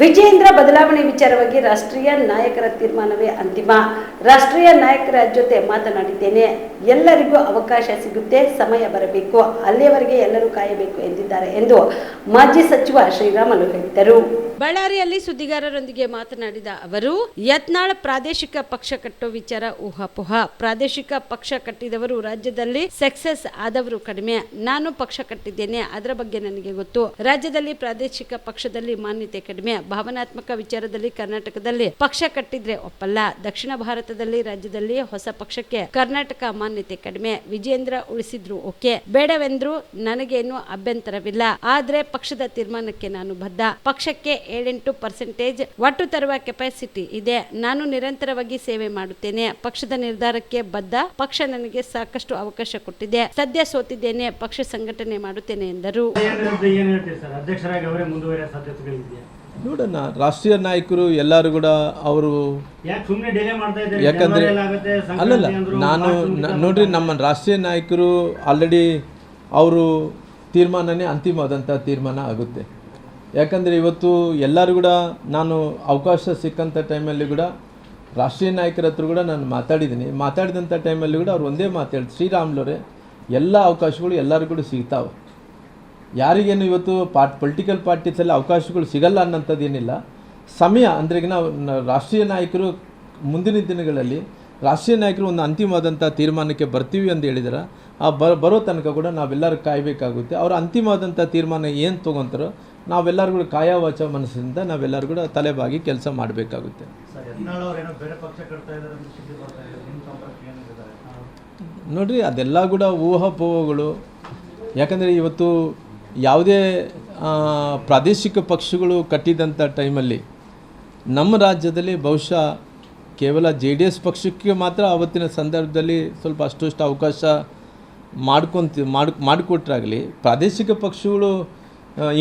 ವಿಜಯೇಂದ್ರ ಬದಲಾವಣೆ ವಿಚಾರವಾಗಿ ರಾಷ್ಟ್ರೀಯ ನಾಯಕರ ತೀರ್ಮಾನವೇ ಅಂತಿಮ. ರಾಷ್ಟ್ರೀಯ ನಾಯಕರ ಜೊತೆ ಮಾತನಾಡಿದ್ದೇನೆ. ಎಲ್ಲರಿಗೂ ಅವಕಾಶ ಸಿಗುತ್ತೆ, ಸಮಯ ಬರಬೇಕು. ಅಲ್ಲಿಯವರೆಗೆ ಎಲ್ಲರೂ ಕಾಯಬೇಕು ಎಂದಿದ್ದಾರೆ ಎಂದು ಮಾಜಿ ಸಚಿವ ಶ್ರೀರಾಮುಲು ಹೇಳಿದರು ಬಳ್ಳಾರಿಯಲ್ಲಿ ಸುದ್ದಿಗಾರರೊಂದಿಗೆ ಮಾತನಾಡಿದ ಅವರು, ಯತ್ನಾಳ ಪ್ರಾದೇಶಿಕ ಪಕ್ಷ ಕಟ್ಟೋ ವಿಚಾರ ಊಹಾಪೋಹ. ಪ್ರಾದೇಶಿಕ ಪಕ್ಷ ಕಟ್ಟಿದವರು ರಾಜ್ಯದಲ್ಲಿ ಸಕ್ಸಸ್ ಆದವರು ಕಡಿಮೆ. ನಾನು ಪಕ್ಷ ಕಟ್ಟಿದ್ದೇನೆ, ಅದರ ಬಗ್ಗೆ ನನಗೆ ಗೊತ್ತು. ರಾಜ್ಯದಲ್ಲಿ ಪ್ರಾದೇಶಿಕ ಪಕ್ಷದಲ್ಲಿ ಮಾನ್ಯತೆ ಕಡಿಮೆ. ಭಾವನಾತ್ಮಕ ವಿಚಾರದಲ್ಲಿ ಕರ್ನಾಟಕದಲ್ಲಿ ಪಕ್ಷ ಕಟ್ಟಿದ್ರೆ ಒಪ್ಪಲ್ಲ. ದಕ್ಷಿಣ ಭಾರತದಲ್ಲಿ ರಾಜ್ಯದಲ್ಲಿ ಹೊಸ ಪಕ್ಷಕ್ಕೆ ಕರ್ನಾಟಕ ಮಾನ್ಯತೆ ಕಡಿಮೆ. ವಿಜೇಂದ್ರ ಉಳಿಸಿದ್ರು ಓಕೆ. ಬೇಡವೆಂದ್ರು ನನಗೇನು ಅಭ್ಯಂತರವಿಲ್ಲ. ಆದ್ರೆ ಪಕ್ಷದ ತೀರ್ಮಾನಕ್ಕೆ ನಾನು ಬದ್ಧ. ಪಕ್ಷಕ್ಕೆ ಏಳೆಂಟು ಪರ್ಸೆಂಟೇಜ್ ಒಟ್ಟು ತರುವ ಕೆಪಾಸಿಟಿ ಇದೆ. ನಾನು ನಿರಂತರವಾಗಿ ಸೇವೆ ಮಾಡುತ್ತೇನೆ. ಪಕ್ಷದ ನಿರ್ಧಾರಕ್ಕೆ ಬದ್ಧ. ಪಕ್ಷ ನನಗೆ ಸಾಕಷ್ಟು ಅವಕಾಶ ಕೊಟ್ಟಿದೆ. ಸದ್ಯ ಸೋತಿದ್ದೇನೆ. ಪಕ್ಷ ಸಂಘಟನೆ ಮಾಡುತ್ತೇನೆ ಎಂದರು. ನೋಡೋಣ ರಾಷ್ಟ್ರೀಯ ನಾಯಕರು ಎಲ್ಲರೂ ಕೂಡ ಅವರು ಯಾಕೆ ಸುಮ್ಮನೆ ಡಿಲೇ ಮಾಡ್ತಾ ಇದ್ದಾರೆ? ಯಾಕಂದ್ರೆ ಆಗುತ್ತೆ, ಅಲ್ಲಲ್ಲ ನಾನು ನೋಡ್ರಿ ನಮ್ಮ ರಾಷ್ಟ್ರೀಯ ನಾಯಕರು ಆಲ್ರೆಡಿ ಅವರು ತೀರ್ಮಾನನೇ ಅಂತಿಮವಾದಂಥ ತೀರ್ಮಾನ ಆಗುತ್ತೆ. ಯಾಕಂದರೆ ಇವತ್ತು ಎಲ್ಲರೂ ಕೂಡ ನಾನು ಅವಕಾಶ ಸಿಕ್ಕಂಥ ಟೈಮಲ್ಲಿ ಕೂಡ ರಾಷ್ಟ್ರೀಯ ನಾಯಕರ ಹತ್ರ ಕೂಡ ನಾನು ಮಾತಾಡಿದ್ದೀನಿ. ಮಾತಾಡಿದಂಥ ಟೈಮಲ್ಲಿ ಕೂಡ ಅವ್ರು ಒಂದೇ ಮಾತಾಡಿ ಶ್ರೀರಾಮ್ಲವರೇ, ಎಲ್ಲ ಅವಕಾಶಗಳು ಎಲ್ಲರಿಗೂ ಕೂಡ ಸಿಗ್ತಾವೆ. ಯಾರಿಗೇನು ಇವತ್ತು ಪಾರ್ಟ್ ಪೊಲಿಟಿಕಲ್ ಪಾರ್ಟೀಸಲ್ಲಿ ಅವಕಾಶಗಳು ಸಿಗಲ್ಲ ಅನ್ನೋಂಥದ್ದು ಏನಿಲ್ಲ. ಸಮಯ ಅಂದ್ರೆ ನಾವು ರಾಷ್ಟ್ರೀಯ ನಾಯಕರು ಮುಂದಿನ ದಿನಗಳಲ್ಲಿ ರಾಷ್ಟ್ರೀಯ ನಾಯಕರು ಒಂದು ಅಂತಿಮವಾದಂಥ ತೀರ್ಮಾನಕ್ಕೆ ಬರ್ತೀವಿ ಅಂತ ಹೇಳಿದ್ರೆ. ಆ ಬರೋ ತನಕ ಕೂಡ ನಾವೆಲ್ಲರೂ ಕಾಯಬೇಕಾಗುತ್ತೆ. ಅವರ ಅಂತಿಮವಾದಂಥ ತೀರ್ಮಾನ ಏನು ತೊಗೊತಾರೋ ನಾವೆಲ್ಲರೂ ಕೂಡ ಕಾಯವಾಚ ಮನಸ್ಸಿಂದ ನಾವೆಲ್ಲರೂ ಕೂಡ ತಲೆಬಾಗಿ ಕೆಲಸ ಮಾಡಬೇಕಾಗುತ್ತೆ. ನೋಡಿರಿ ಅದೆಲ್ಲ ಕೂಡ ಊಹಾಪೋಹಗಳು. ಯಾಕಂದರೆ ಇವತ್ತು ಯಾವುದೇ ಪ್ರಾದೇಶಿಕ ಪಕ್ಷಗಳು ಕಟ್ಟಿದಂಥ ಟೈಮಲ್ಲಿ ನಮ್ಮ ರಾಜ್ಯದಲ್ಲಿ ಬಹುಶಃ ಕೇವಲ ಜೆ ಡಿ ಎಸ್ ಪಕ್ಷಕ್ಕೆ ಮಾತ್ರ ಆವತ್ತಿನ ಸಂದರ್ಭದಲ್ಲಿ ಸ್ವಲ್ಪ ಅಷ್ಟು ಅವಕಾಶ ಮಾಡ್ಕೊಂತ ಮಾಡಿ ಮಾಡಿಕೊಟ್ರಾಗಲಿ. ಪ್ರಾದೇಶಿಕ ಪಕ್ಷಗಳು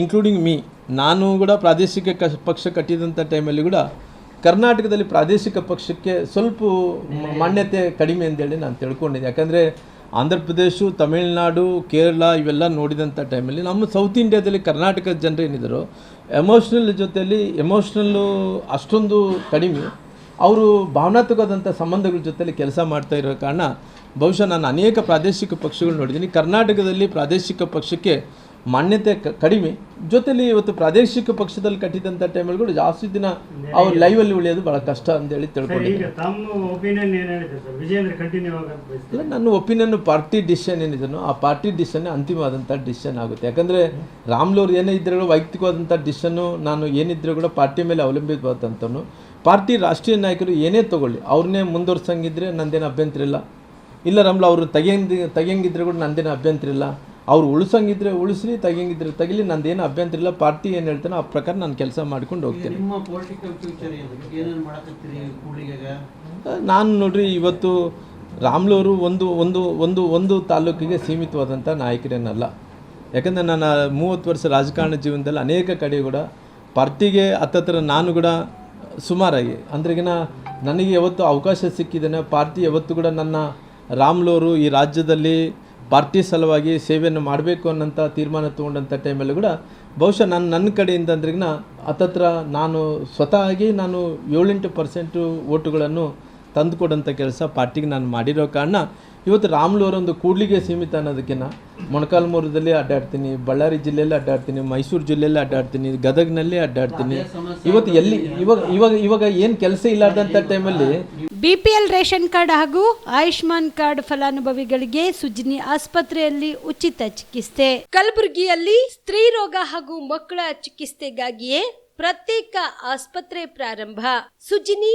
ಇನ್ಕ್ಲೂಡಿಂಗ್ ಮೀ ನಾನು ಕೂಡ ಪ್ರಾದೇಶಿಕ ಕ ಪಕ್ಷ ಕಟ್ಟಿದಂಥ ಟೈಮಲ್ಲಿ ಕೂಡ ಕರ್ನಾಟಕದಲ್ಲಿ ಪ್ರಾದೇಶಿಕ ಪಕ್ಷಕ್ಕೆ ಸ್ವಲ್ಪ ಮಾನ್ಯತೆ ಕಡಿಮೆ ಅಂತೇಳಿ ನಾನು ತಿಳ್ಕೊಂಡಿದ್ದೆ. ಯಾಕಂದರೆ ಆಂಧ್ರ ಪ್ರದೇಶು ತಮಿಳುನಾಡು ಕೇರಳ ಇವೆಲ್ಲ ನೋಡಿದಂಥ ಟೈಮಲ್ಲಿ ನಮ್ಮ ಸೌತ್ ಇಂಡಿಯಾದಲ್ಲಿ ಕರ್ನಾಟಕದ ಜನರು ಏನಿದ್ರು ಎಮೋಷ್ನಲ್ ಜೊತೆಯಲ್ಲಿ ಎಮೋಷ್ನಲ್ಲು ಅಷ್ಟೊಂದು ಕಡಿಮೆ. ಅವರು ಭಾವನಾತ್ಮಕವಾದಂಥ ಸಂಬಂಧಗಳ ಜೊತೆಲಿ ಕೆಲಸ ಮಾಡ್ತಾ ಇರೋ ಕಾರಣ ಬಹುಶಃ ನಾನು ಅನೇಕ ಪ್ರಾದೇಶಿಕ ಪಕ್ಷಗಳು ನೋಡಿದ್ದೀನಿ. ಕರ್ನಾಟಕದಲ್ಲಿ ಪ್ರಾದೇಶಿಕ ಪಕ್ಷಕ್ಕೆ ಮಾನ್ಯತೆ ಕಡಿಮೆ. ಜೊತೆಲಿ ಇವತ್ತು ಪ್ರಾದೇಶಿಕ ಪಕ್ಷದಲ್ಲಿ ಕಟ್ಟಿದಂಥ ಟೈಮಲ್ಲಿ ಜಾಸ್ತಿ ದಿನ ಅವ್ರು ಲೈವಲ್ಲಿ ಉಳಿಯೋದು ಭಾಳ ಕಷ್ಟ ಅಂತೇಳಿ ಹೇಳಿ ತಿಳ್ಕೊಂಡಿದ್ದೀನಿ. ನನ್ನ ಒಪಿನಿಯನ್ ಪಾರ್ಟಿ ಡಿಸಿಷನ್ ಏನಿದೆನೋ ಆ ಪಾರ್ಟಿ ಡಿಸಿಷನ್ ಅಂತಿಮವಾದಂಥ ಡಿಸಿಷನ್ ಆಗುತ್ತೆ. ಯಾಕಂದರೆ ರಾಮ್ಲವ್ರು ಏನೇ ಇದ್ರೂ ವೈಯಕ್ತಿಕವಾದಂಥ ಡಿಸಿಷನ್ನು ನಾನು ಏನಿದ್ರೂ ಕೂಡ ಪಾರ್ಟಿ ಮೇಲೆ ಅವಲಂಬಿತವಾದಂಥನು ಪಾರ್ಟಿ ರಾಷ್ಟ್ರೀಯ ನಾಯಕರು ಏನೇ ತೊಗೊಳ್ಳಿ ಅವ್ರನ್ನೇ ಮುಂದುವರ್ಸಂಗಿದ್ರೆ ನಂದೇನು ಅಭ್ಯಂತರ ಇಲ್ಲ. ಇಲ್ಲ ರಾಮ್ಲ ಅವರು ತೆಗಿಯಂಗಿ ತೆಗೆಯಂಗಿದ್ರೆ ಕೂಡ ನಂದೇನು ಅಭ್ಯಂತರ ಇಲ್ಲ. ಅವ್ರು ಉಳಿಸಂಗಿದ್ರೆ ಉಳಿಸ್ಲಿ ತೆಗಿಯಂಗಿದ್ರೆ ನಂದು ಏನು ಅಭ್ಯಂತರ ಇಲ್ಲ. ಪಾರ್ಟಿ ಏನು ಹೇಳ್ತಾನೋ ಆ ಪ್ರಕಾರ ನಾನು ಕೆಲಸ ಮಾಡ್ಕೊಂಡು ಹೋಗ್ತೇನೆ. ನಾನು ನೋಡ್ರಿ ಇವತ್ತು ರಾಮ್ಲೂರು ಒಂದು ಒಂದು ಒಂದು ಒಂದು ತಾಲೂಕಿಗೆ ಸೀಮಿತವಾದಂಥ ನಾಯಕರೇನಲ್ಲ. ಯಾಕಂದರೆ ನಾನು ಮೂವತ್ತು ವರ್ಷ ರಾಜಕಾರಣ ಜೀವನದಲ್ಲಿ ಅನೇಕ ಕಡೆ ಕೂಡ ಪಾರ್ಟಿಗೆ ಹತ್ತತ್ರ ನಾನು ಕೂಡ ಸುಮಾರಾಗಿ. ಅಂದ್ರೆಗಿನ ನನಗೆ ಯಾವತ್ತು ಅವಕಾಶ ಸಿಕ್ಕಿದ್ದೇನೆ ಪಾರ್ಟಿ ಯಾವತ್ತು ಕೂಡ ನನ್ನ ರಾಮ್ಲೂರು ಈ ರಾಜ್ಯದಲ್ಲಿ ಪಾರ್ಟಿ ಸಲುವಾಗಿ ಸೇವೆಯನ್ನು ಮಾಡಬೇಕು ಅನ್ನೋಂಥ ತೀರ್ಮಾನ ತೊಗೊಂಡಂಥ ಟೈಮಲ್ಲಿ ಕೂಡ ಬಹುಶಃ ನಾನು ನನ್ನ ಕಡೆಯಿಂದ ಅಂದ್ರಿಗಿನ ಹತ್ತತ್ರ ನಾನು ಸ್ವತಃ ಆಗಿ ನಾನು ಏಳೆಂಟು ಪರ್ಸೆಂಟು ಓಟುಗಳನ್ನು ತಂದುಕೊಡೋಂಥ ಕೆಲಸ ಪಾರ್ಟಿಗೆ ನಾನು ಮಾಡಿರೋ ಕಾರಣ ಇವತ್ತು ರಾಮ್ಲೂರೊಂದು ಕೂಡ್ಲಿಗೆ ಸೀಮಿತ ಅನ್ನೋದಕ್ಕಿಂತ ಮೊಣಕಾಲ್ಮೂರದಲ್ಲಿ ಅಡ್ಡಾಡ್ತೀನಿ ಬಳ್ಳಾರಿ ಜಿಲ್ಲೆಯಲ್ಲಿ ಅಡ್ಡಾಡ್ತೀನಿ ಮೈಸೂರು ಜಿಲ್ಲೆಯಲ್ಲಿ ಅಡ್ಡಾಡ್ತೀನಿ ಗದಗ್ನಲ್ಲಿ ಅಡ್ಡಾಡ್ತೀನಿ. ಇವತ್ತು ಎಲ್ಲಿ ಇವಾಗ ಇವಾಗ ಇವಾಗ ಏನು ಕೆಲಸ ಇಲ್ಲಾರ್ದಂಥ ಟೈಮಲ್ಲಿ ಬಿಪಿಎಲ್ ರೇಷನ್ ಕಾರ್ಡ್ ಹಾಗೂ ಆಯುಷ್ಮಾನ್ ಕಾರ್ಡ್ ಫಲಾನುಭವಿಗಳಿಗೆ ಸುಜಿನಿ ಆಸ್ಪತ್ರೆಯಲ್ಲಿ ಉಚಿತ ಚಿಕಿತ್ಸೆ. ಕಲಬುರಗಿಯಲ್ಲಿ ಸ್ತ್ರೀ ರೋಗ ಹಾಗೂ ಮಕ್ಕಳ ಚಿಕಿತ್ಸೆಗಾಗಿಯೇ ಪ್ರತ್ಯೇಕ ಆಸ್ಪತ್ರೆ ಪ್ರಾರಂಭ. ಸುಜಿನಿ